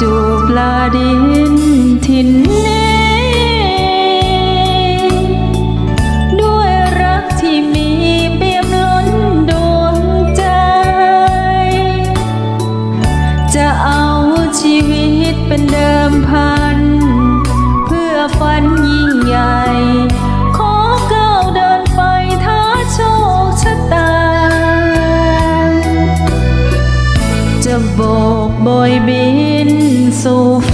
จูบลาดินทินนี้ด้วยรักที่มีเปี่ยมล้นดวงใจ จะเอาชีวิตเป็นเดิมพัน so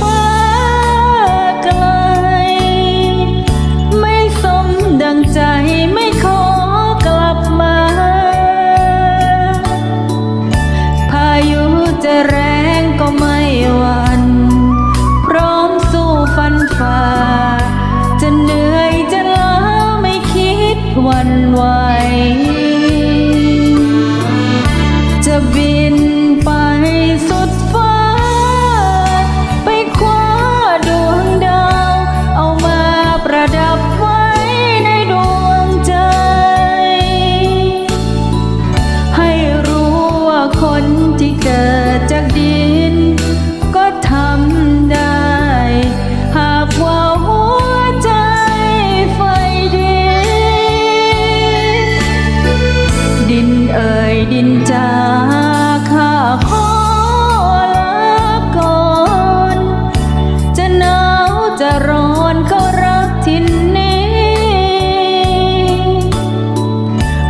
จะร้อนก็รักทิ้นี้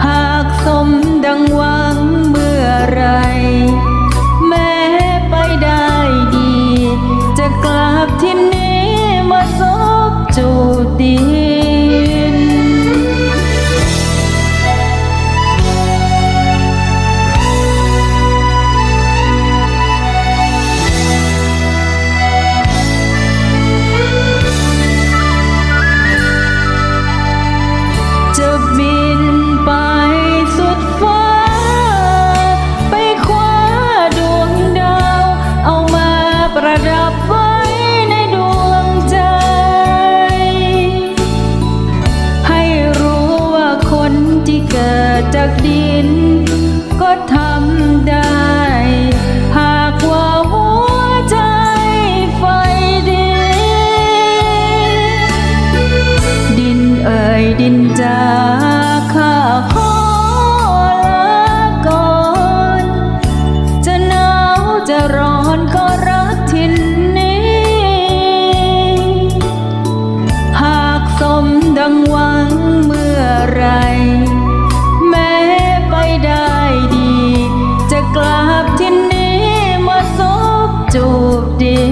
หากสมดังหวังเมื่อไร แม้ไปได้ดี จะกลับที่นี้มาซบจูดี จากดิน ก็ทำได้ หากว่าหัวใจไฟดิน ดินเอ่ยดินจ ที่นี้มาซบจูบดี